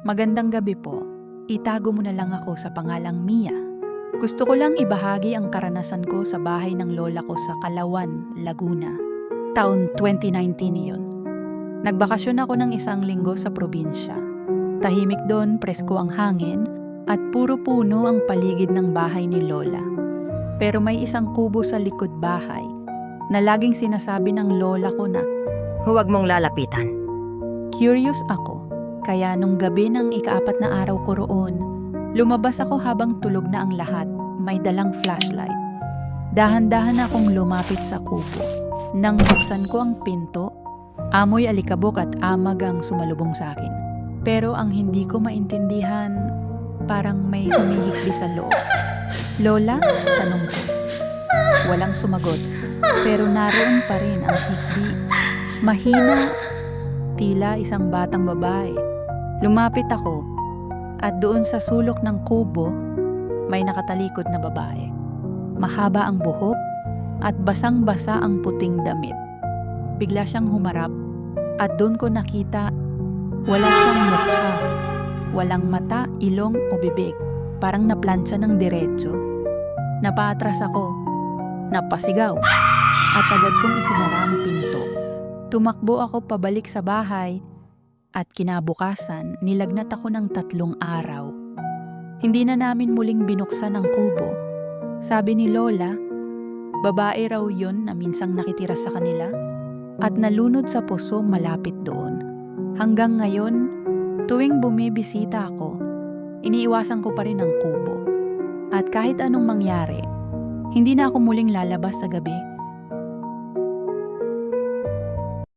Magandang gabi po. Itago mo na lang ako sa pangalang Mia. Gusto ko lang ibahagi ang karanasan ko sa bahay ng lola ko sa Kalawan, Laguna. Taon 2019 iyon. Nagbakasyon ako ng isang linggo sa probinsya. Tahimik doon, presko ang hangin, at puro puno ang paligid ng bahay ni lola. Pero may isang kubo sa likod bahay na laging sinasabi ng lola ko na Huwag mong lalapitan. Curious ako, kaya nung gabi ng ikaapat na araw ko roon, lumabas ako habang tulog na ang lahat, may dalang flashlight. Dahan-dahan akong lumapit sa kubo. Nang buksan ko ang pinto, amoy alikabok at amag ang sumalubong sa akin. Pero ang hindi ko maintindihan, parang may humihikbi sa loob. Lola? Tanong ko. Walang sumagot, pero naroon pa rin ang hikbi. Mahina tila isang batang babae. Lumapit ako at doon sa sulok ng kubo may nakatalikod na babae. Mahaba ang buhok at basang-basa ang puting damit. Bigla siyang humarap at doon ko nakita wala siyang mukha, walang mata, ilong o bibig. Parang naplantsa ng diretso. Napaatras ako, napasigaw at agad kong isinara ang pinto. Tumakbo ako pabalik sa bahay at kinabukasan nilagnat ako ng tatlong araw. Hindi na namin muling binuksan ang kubo. Sabi ni Lola, babae raw yun na minsang nakitira sa kanila at nalunod sa puso malapit doon. Hanggang ngayon, tuwing bumibisita ako, iniiwasan ko pa rin ang kubo. At kahit anong mangyari, hindi na ako muling lalabas sa gabi